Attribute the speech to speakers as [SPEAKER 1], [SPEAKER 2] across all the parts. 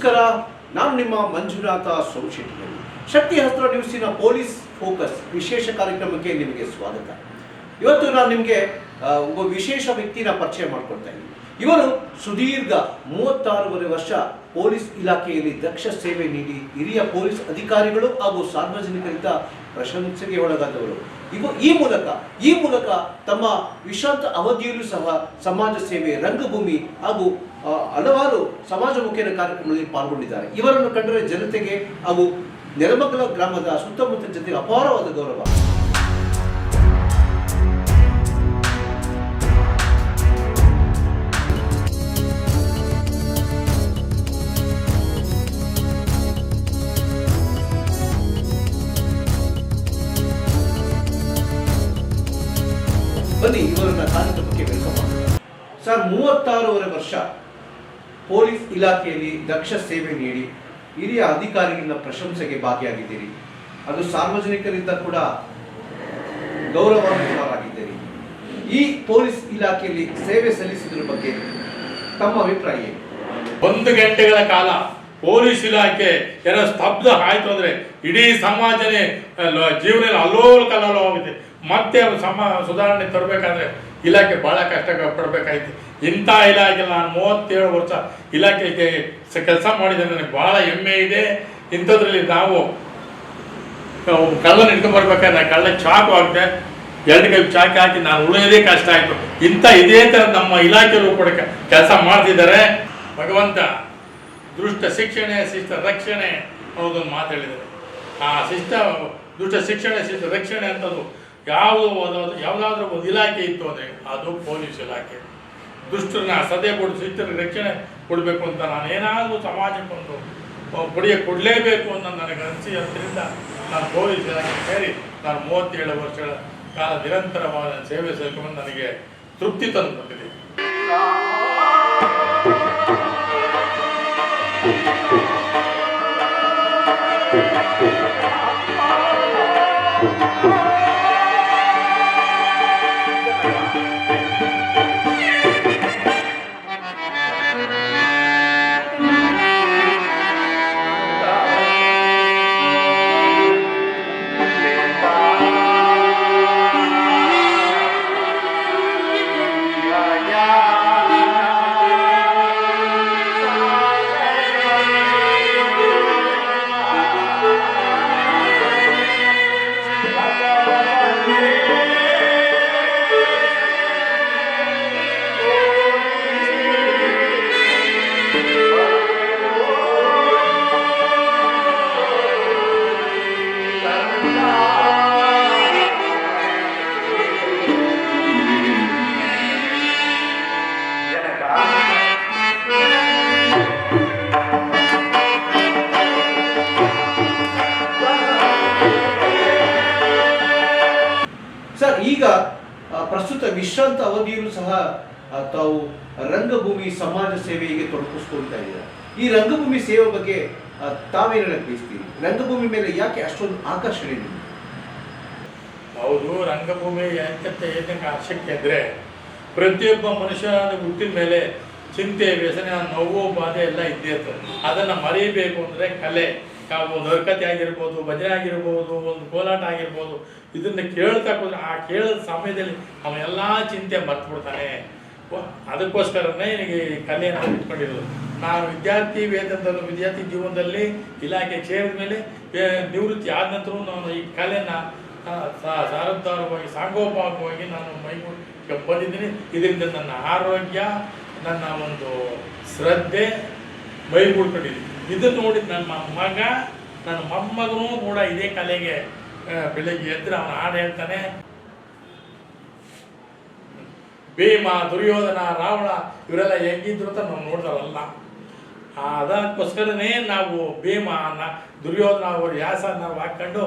[SPEAKER 1] ನಮಸ್ಕಾರ. ನಾನು ನಿಮ್ಮ ಮಂಜುನಾಥ ಸೋಮಶೆಟ್ಟಿ ಶಕ್ತಿ ಹಸ್ತ್ರ ನ್ಯೂಸಿನ ಪೊಲೀಸ್ ಫೋಕಸ್ ವಿಶೇಷ ಕಾರ್ಯಕ್ರಮಕ್ಕೆ ನಿಮಗೆ ಸ್ವಾಗತ. ಇವತ್ತು ನಾನು ನಿಮಗೆ ಒಬ್ಬ ವಿಶೇಷ ವ್ಯಕ್ತಿನ ಪರಿಚಯ ಮಾಡ್ಕೊಳ್ತಾ ಇದ್ದೀನಿ. ಇವರು ಸುದೀರ್ಘ ಮೂವತ್ತಾರೂವರೆ ವರ್ಷ ಪೊಲೀಸ್ ಇಲಾಖೆಯಲ್ಲಿ ದಕ್ಷ ಸೇವೆ ನೀಡಿ ಹಿರಿಯ ಪೊಲೀಸ್ ಅಧಿಕಾರಿಗಳು ಹಾಗೂ ಸಾರ್ವಜನಿಕರಿಂದ ಪ್ರಶಂಸೆಗೆ ಒಳಗಾದವರು. ಇವು ಈ ಮೂಲಕ ಈ ಮೂಲಕ ತಮ್ಮ ವಿಶ್ರಾಂತ ಅವಧಿಯಲ್ಲೂ ಸಹ ಸಮಾಜ ಸೇವೆ, ರಂಗಭೂಮಿ ಹಾಗೂ ಹಲವಾರು ಸಮಾಜಮುಖಿಯ ಕಾರ್ಯಕ್ರಮಗಳಲ್ಲಿ ಪಾಲ್ಗೊಂಡಿದ್ದಾರೆ. ಇವರನ್ನು ಕಂಡರೆ ಜನತೆಗೆ ಹಾಗೂ ನೆಲಮಗಲ ಗ್ರಾಮದ ಸುತ್ತಮುತ್ತ ಜನತೆಗೆ ಅಪಾರವಾದ ಗೌರವ. ಬನ್ನಿ, ಇವರನ್ನ ಕಾರ್ಯಕ್ರಮಕ್ಕೆ ವೆಲ್ಕಮ್ ಸರ್, ಮೂವತ್ತಾರೂವರೆ ವರ್ಷ ಪೊಲೀಸ್ ಇಲಾಖೆಯಲ್ಲಿ ದಕ್ಷ ಸೇವೆ ನೀಡಿ ಹಿರಿಯ ಅಧಿಕಾರಿಗಳ ಪ್ರಶಂಸೆಗೆ ಭಾಗಿಯಾಗಿದ್ದೀರಿ. ಅದು ಸಾರ್ವಜನಿಕರಿಂದ ಕೂಡ ಗೌರವಾನ್ವಿತರಾಗಿದ್ದೀರಿ. ಈ ಪೊಲೀಸ್ ಇಲಾಖೆಯಲ್ಲಿ ಸೇವೆ ಸಲ್ಲಿಸಿದ್ರ ಬಗ್ಗೆ ತಮ್ಮ ಅಭಿಪ್ರಾಯ
[SPEAKER 2] ಒಂದು ಗಂಟೆಗಳ ಕಾಲ ಪೊಲೀಸ್ ಇಲಾಖೆ ಏನೋ ಸ್ತಬ್ಧ ಆಯ್ತು ಅಂದ್ರೆ ಇಡೀ ಸಮಾಜನೇ ಜೀವನ ಅಲ್ಲೋಲ ಕಲ್ಲೋಲವಾಗಿದೆ ಮತ್ತೆ ಸಮ, ಸುಧಾರಣೆ ತರಬೇಕಾದ್ರೆ ಇಲಾಖೆ ಬಹಳ ಕಷ್ಟ ಪಡಬೇಕಾಯ್ತು ಇಂಥ ಇಲಾಖೆ ನಾನು ಮೂವತ್ತೇಳು ವರ್ಷ ಇಲಾಖೆಗೆ ಕೆಲಸ ಮಾಡಿದ್ರೆ ನನಗೆ ಬಹಳ ಹೆಮ್ಮೆ ಇದೆ. ಇಂಥದ್ರಲ್ಲಿ ನಾವು ಕಳ್ಳನ ಹಿಡ್ಕೊಂಡು ಬರ್ಬೇಕಾದ್ರೆ ಕಳ್ಳ ಚಾಕು ಆಗುತ್ತೆ ಎರಡು ಕೈ ಚಾಕಿ ಹಾಕಿ ನಾನು ಉಳಿಯೋದೇ ಕಷ್ಟ ಆಯ್ತು. ಇಂಥ ಇದೇ ತರ ನಮ್ಮ ಇಲಾಖೆಯಲ್ಲೂ ಕೂಡ ಕೆಲಸ ಮಾಡ್ತಿದ್ದಾರೆ. ಭಗವಂತ, ದುಷ್ಟ ಶಿಕ್ಷಣ, ಶಿಷ್ಟ ರಕ್ಷಣೆ. ಅನ್ನೋದೊಂದು ಮಾತು ಆ ಶಿಷ್ಟ, ದುಷ್ಟ ಶಿಕ್ಷಣ, ಶಿಷ್ಟ ರಕ್ಷಣೆ ಅಂತದ್ದು ಯಾವುದು ಒಂದು- ಯಾವುದಾದ್ರೂ ಒಂದು ಇಲಾಖೆ ಇತ್ತು ಅಂದರೆ ಅದು ಪೊಲೀಸ್ ಇಲಾಖೆ. ದುಷ್ಟರನ್ನ ಸದೆ ಕೊಡಿಸಿ ಇತರ ರಕ್ಷಣೆ ಕೊಡಬೇಕು ಅಂತ ನಾನು ಏನಾದರೂ ಸಮಾಜಕ್ಕೊಂದು ಕೊಡಿಯ ಕೊಡಲೇಬೇಕು ಅಂತ ನನಗೆ ಅನಿಸಿ ಅದರಿಂದ ನಾನು ಪೊಲೀಸ್ ಇಲಾಖೆ ಸೇರಿ ನಾನು ಮೂವತ್ತೇಳು ವರ್ಷಗಳ ಕಾಲ ನಿರಂತರವಾದ ಸೇವೆ ಸಲ್ಲಿಕೊಂಡು ನನಗೆ ತೃಪ್ತಿ ತಂದು ಬಂದಿದೆ
[SPEAKER 1] ಈಗ ಪ್ರಸ್ತುತ ವಿಶ್ರಾಂತ ಅವಧಿಯಲ್ಲೂ ಸಹ ತಾವು ರಂಗಭೂಮಿ ಸಮಾಜ ಸೇವೆಗೆ ತೊಡಗಿಸ್ಕೊಳ್ತಾ ಇದ್ದಾರೆ. ಈ ರಂಗಭೂಮಿ ಸೇವೆ ಬಗ್ಗೆ ತಾವೇನು ಬಯಸ್ತೀರಿ ರಂಗಭೂಮಿ ಮೇಲೆ ಯಾಕೆ ಅಷ್ಟೊಂದು ಆಕರ್ಷಣೆ ಇದೆ?
[SPEAKER 2] ಹೌದು, ರಂಗಭೂಮಿ ಎಂತ ಏನಕ್ಕೆ ಆಸಕ್ತಿ ಅಂದರೆ, ಪ್ರತಿಯೊಬ್ಬ ಮನುಷ್ಯನ ಹುಟ್ಟಿದ ಮೇಲೆ ಚಿಂತೆ, ವ್ಯಸನ, ನೋವು, ಬಾಧೆ ಎಲ್ಲ ಇದ್ದೇ ಇರ್ತದೆ. ಅದನ್ನು ಮರೆಯಬೇಕು ಅಂದರೆ ಕಲೆ. ಒಂದು ಹರ್ಕತೆ ಆಗಿರ್ಬೋದು, ಭಜನೆ ಆಗಿರ್ಬೋದು, ಒಂದು ಕೋಲಾಟ ಆಗಿರ್ಬೋದು, ಇದನ್ನು ಕೇಳ್ತಾ ಕೂತ್ರೆ ಆ ಕೇಳಿದ ಸಮಯದಲ್ಲಿ ಅವನೆಲ್ಲ ಚಿಂತೆ ಮರ್ತು ಬಿಡ್ತಾನೆ ಅದಕ್ಕೋಸ್ಕರನೇ ನನಗೆ ಕಲೆಯನ್ನು ಇಟ್ಕೊಂಡಿರೋದು. ನಾನು ವಿದ್ಯಾರ್ಥಿ ವೇತನದಲ್ಲೂ ವಿದ್ಯಾರ್ಥಿ ಜೀವನದಲ್ಲಿ ಇಲಾಖೆ ಸೇರಿದ ಮೇಲೆ ನಿವೃತ್ತಿ ಆದ ನಂತರ ನಾನು ಈ ಕಲೆಯನ್ನು ಸಾರದ್ವಾರವಾಗಿ ಸಾಂಗೋಪಾಕವಾಗಿ ನಾನು ಮೈಗೂಡಿಗೆ ಬಂದಿದ್ದೀನಿ ಇದರಿಂದ ನನ್ನ ಆರೋಗ್ಯ, ನನ್ನ ಒಂದು ಶ್ರದ್ಧೆ ಮೈಗೂಡ್ಕೊಂಡಿದ್ದೀನಿ. ಇದನ್ನು ನೋಡಿ ನನ್ನ ಮಗ, ನನ್ನ ಮೊಮ್ಮಗನೂ ಕೂಡ ಇದೇ ಕಲೆಗೆ ಬೆಳಗ್ಗೆ ಎದ್ರೆ ಅವನು ಹಾಡು ಹೇಳ್ತಾನೆ. ಭೀಮ, ದುರ್ಯೋಧನ, ರಾವಣ, ಇವರೆಲ್ಲ ಹೆಂಗಿದ್ರು ಅಂತ ನಾವು ನೋಡ್ತಾರಲ್ಲ. ಅದಕ್ಕೋಸ್ಕರನೇ ನಾವು ಭೀಮ ದುರ್ಯೋಧನ ಅವರು ಯಾಸ ನಾವು ಹಾಕ್ಕೊಂಡು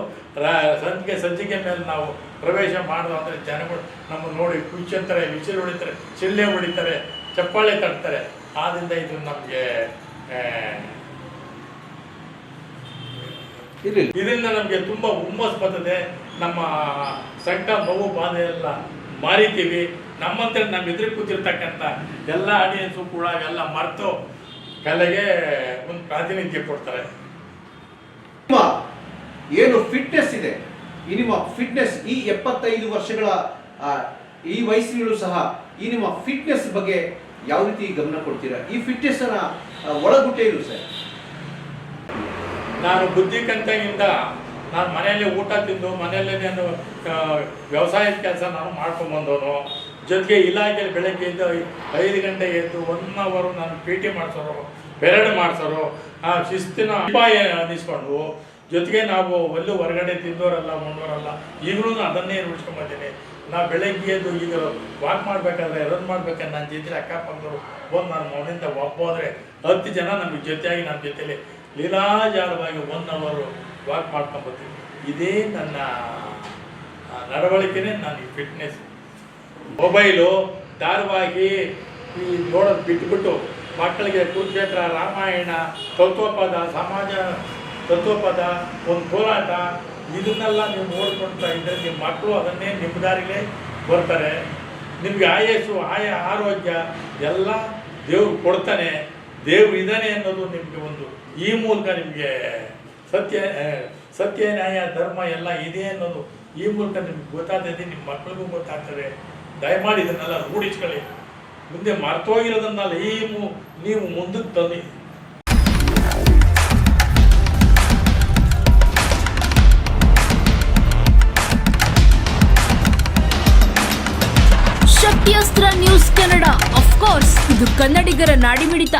[SPEAKER 2] ಸಂಚಿಗೆ ಸಂಚಿಕೆ ಮೇಲೆ ನಾವು ಪ್ರವೇಶ ಮಾಡುವ ಅಂದರೆ ಜನಗಳು ನಮ್ಮ ನೋಡಿ ಅಂತಾರೆ ವಿಸಿಲ್ ಹೊಡಿತಾರೆ, ಚಿಲ್ಲೆ ಹೊಡಿತಾರೆ, ಚಪ್ಪಾಳೆ ತಟ್ತಾರೆ. ಆದ್ದರಿಂದ ಇದು ನಮಗೆ
[SPEAKER 1] ಇರ್ಲಿಲ್ಲ
[SPEAKER 2] ಇದರಿಂದ ನಮಗೆ ತುಂಬ ಹುಮ್ಮಸ್ ಬರ್ತದೆ. ನಮ್ಮ ಸಂಕ ನೋವು ಬಾಧೆ ಎಲ್ಲ ಮಾರಿತೀವಿ. ನಮ್ಮಂತೆ ನಮ್ಮ ಎದುರು ಕೂತಿರ್ತಕ್ಕಂಥ ಎಲ್ಲ ಆಡಿಯನ್ಸು ಕೂಡ ಎಲ್ಲ ಮರೆತು ಕಲೆಗೆ ಒಂದು ಪ್ರಾತಿನಿಧ್ಯ ಕೊಡ್ತಾರೆ.
[SPEAKER 1] ನಿಮ್ಮ ಏನು ಫಿಟ್ನೆಸ್ ಇದೆ? ಈ ನಿಮ್ಮ ಫಿಟ್ನೆಸ್ ಈ ಎಪ್ಪತ್ತೈದು ವರ್ಷಗಳ ಈ ವಯಸ್ಸಿನಲ್ಲೂ ಸಹ ಈ ನಿಮ್ಮ ಫಿಟ್ನೆಸ್ ಬಗ್ಗೆ ಯಾವ ರೀತಿ ಗಮನ ಕೊಡ್ತೀರಾ? ಈ ಫಿಟ್ನೆಸ್ ಅನ್ನ ಆ, ಒಳಗುಟ್ಟೆ ಇರು ಸರ್?
[SPEAKER 2] ನಾನು ಬುದ್ಧಿ ಕಂತೆಯಿಂದ ನಾನು ಮನೆಯಲ್ಲೇ ಊಟ ತಿಂದು ಮನೆಯಲ್ಲೇ ನಾನು ವ್ಯವಸಾಯದ ಕೆಲಸ ನಾನು ಮಾಡ್ಕೊಂಬಂದವನು ಜೊತೆಗೆ ಇಲಾಖೆಯಲ್ಲಿ ಬೆಳಗ್ಗೆ ಎದ್ದು ಐದು ಗಂಟೆ ಎದ್ದು ಒನ್ ಅವರು ನಾನು ಪಿ ಟಿ ಮಾಡ್ಸೋರು ಪೆರಡ್ ಮಾಡ್ಸೋರು, ಆ, ಶಿಸ್ತಿನ ಅಪಾಯ ಅನ್ನಿಸ್ಕೊಂಡು, ಜೊತೆಗೆ ನಾವು ಒಲ್ಲೂ ಹೊರಗಡೆ ತಿಂದೋರಲ್ಲ ಮುಂದೋರಲ್ಲ ಈಗಲೂ ಅದನ್ನೇ ರೂಢಿಸ್ಕೊಂಬಂದಿನಿ ನಾವು ಬೆಳಗ್ಗೆ ಎದ್ದು ಈಗ ವಾಕ್ ಮಾಡಬೇಕಾದ್ರೆ ರನ್ ಮಾಡ್ಬೇಕಾದ್ರೆ ನನ್ನ ಜೊತೆ ಅಕ್ಕಪಕ್ಕದವರು ಬಂದು ನಾನು ಮನೆಯಿಂದ ಒಪ್ಪೋದ್ರೆ ಹತ್ತು ಜನ ನಮಗೆ ಜೊತೆಯಾಗಿ ನನ್ನ ಜೊತೆಲಿ ಲೀಲಾಜಾಲವಾಗಿ ಒನ್ ಅವರು ವಾಕ್ ಮಾಡ್ಕೊಂಬರ್ತೀನಿ ಇದೇ ನನ್ನ ನಡವಳಿಕೆನೇ ನನ್ನ ಫಿಟ್ನೆಸ್ ಮೊಬೈಲು ಧಾರವಾಗಿ ಈ ನೋಡೋದು ಬಿಟ್ಟುಬಿಟ್ಟು ಮಕ್ಕಳಿಗೆ ಕುರುಕ್ಷೇತ್ರ, ರಾಮಾಯಣ, ತತ್ವಪದ, ಸಮಾಜ ತತ್ವಪದ, ಒಂದು ಹೋರಾಟ, ಇದನ್ನೆಲ್ಲ ನೀವು ನೋಡ್ಕೊಳ್ತಾ ಇದ್ದರೆ ನಿಮ್ಮ ಮಕ್ಕಳು ಅದನ್ನೇ ನಿಮ್ಮ ದಾರಿಗೆ ಬರ್ತಾರೆ. ನಿಮಗೆ ಆಯಸ್ಸು, ಆಯ, ಆರೋಗ್ಯ ಎಲ್ಲ ದೇವ್ರು ಕೊಡ್ತಾನೆ. ದೇವ್ರು ಇದ್ದಾನೆ ಅನ್ನೋದು ನಿಮಗೆ ಒಂದು, ಈ ಮೂಲಕ ನಿಮಗೆ ಸತ್ಯ ಸತ್ಯ, ನ್ಯಾಯ, ಧರ್ಮ ಎಲ್ಲ ಇದೆ ಅನ್ನೋದು ಈ ಮೂಲಕ ನಿಮ್ಗೆ ಗೊತ್ತಾಗ್ತದೆ ನಿಮ್ಮ ಮಕ್ಕಳಿಗೂ ಗೊತ್ತಾಗ್ತದೆ. ದಯಮಾಡಿ ಇದನ್ನೆಲ್ಲ ರೂಢಿಸ್ಕೊಳ್ಳಿ. ಮುಂದೆ ಮರ್ತೋಗಿರೋದನ್ನೆಲ್ಲ ಈ ನೀವು ಮುಂದಕ್ಕೆ ತನ್ನಿ
[SPEAKER 3] ಶಕ್ತಿಯಸ್ತ್ರ ನ್ಯೂಸ್ ಕನ್ನಡ. ಅಫ್ಕೋರ್ಸ್ ಇದು ಕನ್ನಡಿಗರ ನಾಡಿಮಿಡಿತ.